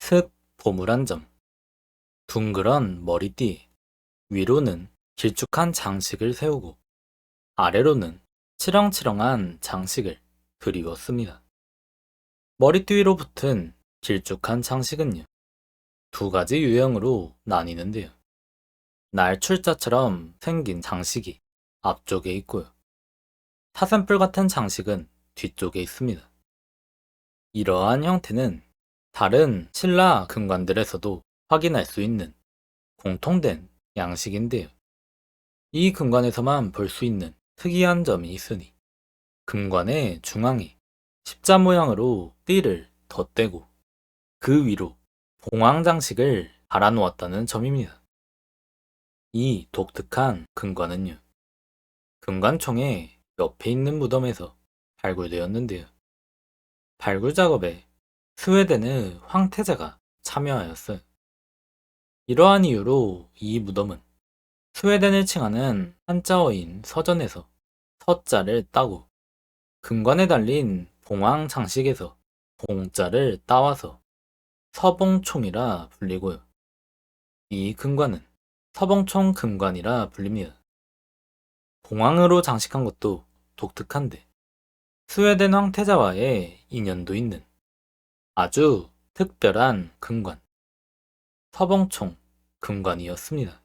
슥 보물한 점. 둥그런 머리띠. 위로는 길쭉한 장식을 세우고 아래로는 치렁치렁한 장식을 그리웠습니다. 머리띠 위로 붙은 길쭉한 장식은요. 두 가지 유형으로 나뉘는데요. 날출자처럼 생긴 장식이 앞쪽에 있고요. 사슴뿔 같은 장식은 뒤쪽에 있습니다. 이러한 형태는 다른 신라 금관들에서도 확인할 수 있는 공통된 양식인데요. 이 금관에서만 볼 수 있는 특이한 점이 있으니 금관의 중앙에 십자 모양으로 띠를 덧대고 그 위로 봉황 장식을 달아놓았다는 점입니다. 이 독특한 금관은요. 금관총의 옆에 있는 무덤에서 발굴되었는데요. 발굴 작업에 스웨덴의 황태자가 참여하였어요. 이러한 이유로 이 무덤은 스웨덴을 칭하는 한자어인 서전에서 서자를 따고 금관에 달린 봉황 장식에서 봉자를 따와서 서봉총이라 불리고요. 이 금관은 서봉총 금관이라 불립니다. 봉황으로 장식한 것도 독특한데 스웨덴 황태자와의 인연도 있는 아주 특별한 금관, 서봉총 금관이었습니다.